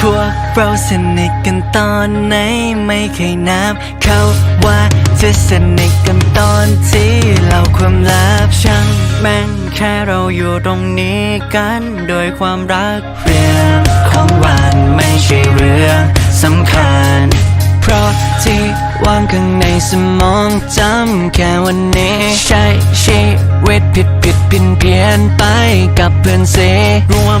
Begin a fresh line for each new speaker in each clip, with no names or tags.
พวกเราสนิทกันตอนไหนไม่เคยนับ เขาว่าจะสนิทกันตอนที่เราความลับช่างแม่งแค่เราอยู่ตรงนี้กันโดยความรักเรื่องของวันไม่ใช่เรื่องสำคัญ เพราะที่ว่างข้างในสมองจำแค่วันนี้ ใช้ชีวิตผิดผิดเพี้ยนเพี้ยนไปกับเพื่อนเส
รวม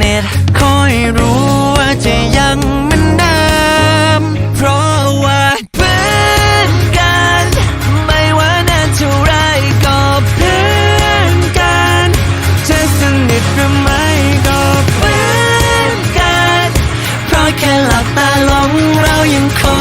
นิท พื่